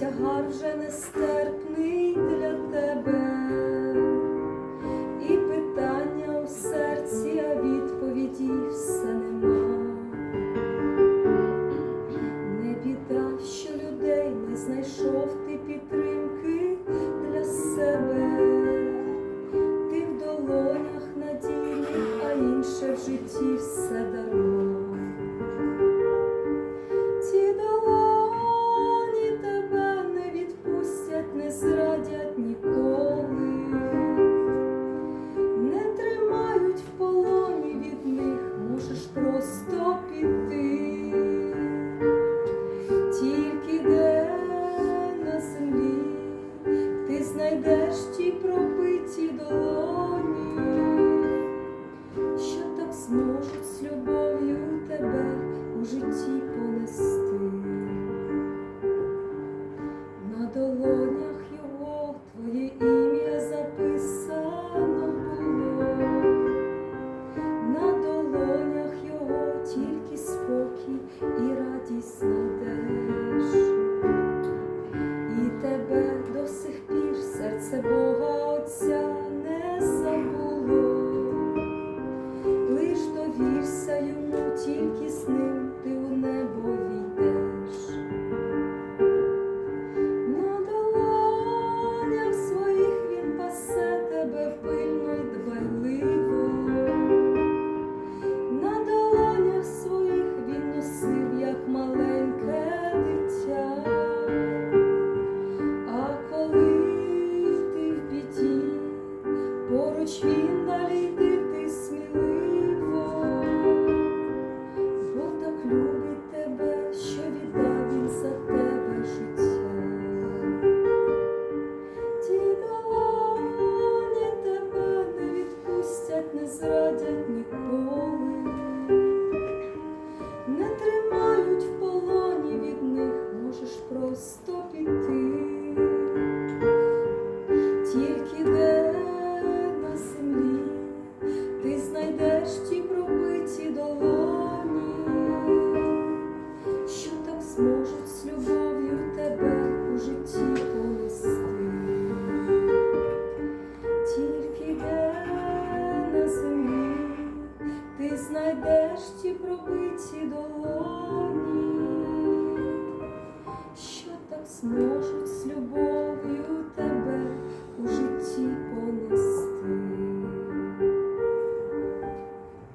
тягар вже нестерпний для тебе, і питання у серці, а відповіді все нема. Не біда, що людей не знайшов ти підтримки для себе. Ти в долонях надійних, а інше в житті все дарма. Зможуть з любов'ю тебе у житті понести. На долонях його твоє ім'я записано було, на долонях його тільки спокій і радість знайдеш. І тебе до сих пір серце Бога поруч він далі ти сміливо, бо так любить тебе, що віддав він за тебе життя. Ті долоні тебе не відпустять, не зрадять знайдеш ті пробиті долоні, що так зможуть